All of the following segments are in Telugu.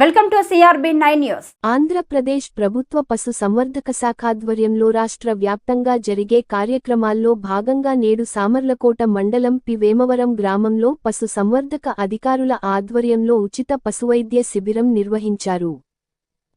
Welcome to CRB nine news. Andhra Pradesh ప్రభుత్వ పశు సంవర్ధక శాఖ ఆధ్వర్యంలో రాష్ట్ర వ్యాప్తంగా జరిగే కార్యక్రమాల్లో భాగంగా నేడు సామర్లకోట మండలం పి. వేమవరం గ్రామంలో పశు సంవర్ధక అధికారుల ఆధ్వర్యంలో ఉచిత పశువైద్య శిబిరం నిర్వహించారు.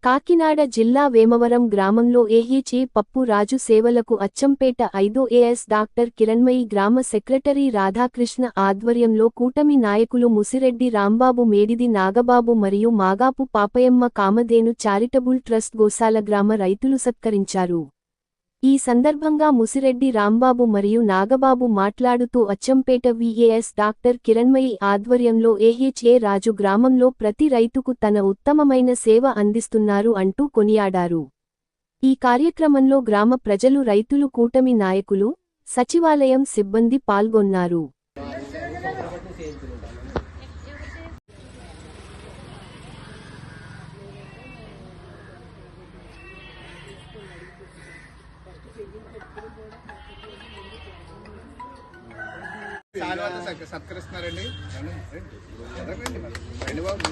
కాకినాడ జిల్లా వేమవరం గ్రామంలో ఏహీచే పప్పు రాజు సేవలకు అచ్చంపేట ఐదో ఏఎస్ డాక్టర్ కిరణ్మయి గ్రామ సెక్రటరీ రాధాకృష్ణ ఆధ్వర్యంలో కూటమి నాయకులు ముసిరెడ్డి రాంబాబు మేడిది నాగబాబు మరియు మాగాపు పాపయమ్మ కామధేను చారిటబుల్ ట్రస్ట్ గోశాల గ్రామ రైతులు సత్కరించారు. ఈ సందర్భంగా ముసిరెడ్డి రాంబాబు మరియు నాగబాబు మాట్లాడుతూ అచ్చంపేట విఏఎస్ డాక్టర్ కిరణ్మయి ఆధ్వర్యంలో ఏహెచ్ఏ రాజు గ్రామంలో ప్రతి రైతుకు తన ఉత్తమమైన సేవ అందిస్తున్నారు అంటూ కొనియాడారు. ఈ కార్యక్రమంలో గ్రామ ప్రజలు రైతులు కూటమి నాయకులు సచివాలయం సిబ్బంది పాల్గొన్నారు. సత్కరిస్తున్నారండి రండి బాబు.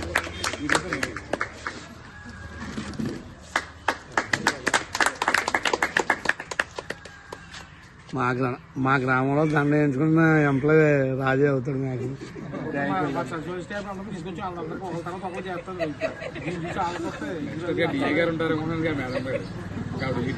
మా గ్రా మా గ్రామంలో దండ వేయించుకున్న ఎంప్లాయ్ రాజే అవుతాడు నాకు గారు ఉంటారు మేడం గారు. కాబట్టి